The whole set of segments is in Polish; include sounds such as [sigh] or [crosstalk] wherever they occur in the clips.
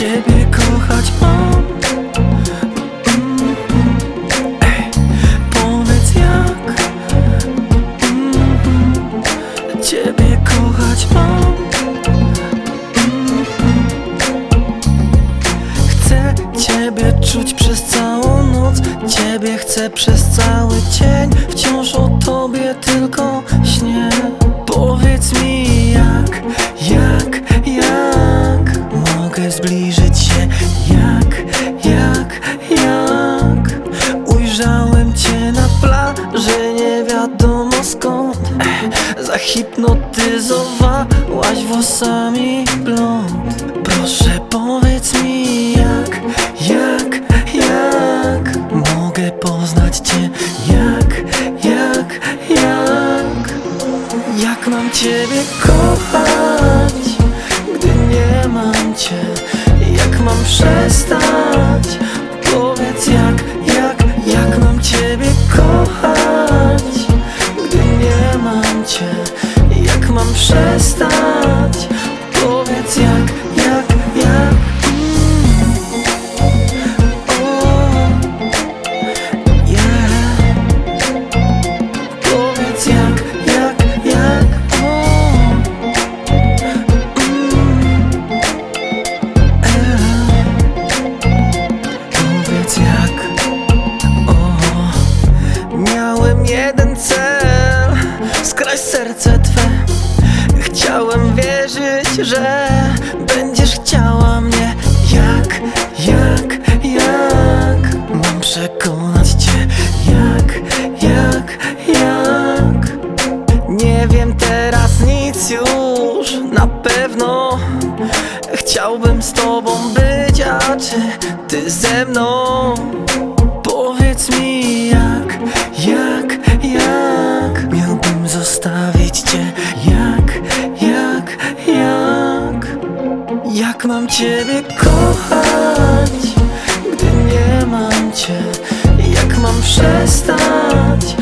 Ciebie kochać mam powiedz jak. Mm, Ciebie kochać mam Chcę Ciebie czuć przez całą noc. Ciebie chcę przez cały cień Wciąż o Tobie tylko śnię. Wiadomo skąd. [clears throat] Zahipnotyzowałaś włosami blond. Proszę powiedz mi jak, jak, jak Mogę poznać cię? Jak, jak, jak? Jak mam ciebie kochać, gdy nie mam cię? Jak mam przestać, serce twe. Chciałem wierzyć, że Będziesz chciała mnie. Jak, jak, jak Mam przekonać cię? Jak, jak, jak? Nie wiem teraz nic już Na pewno. Chciałbym z tobą być, a czy ty ze mną? Powiedz mi jak, jak, Jak mam Ciebie kochać, gdy nie mam Cię? Jak mam przestać?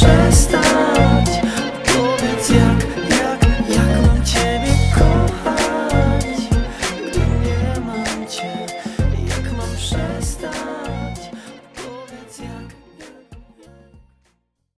just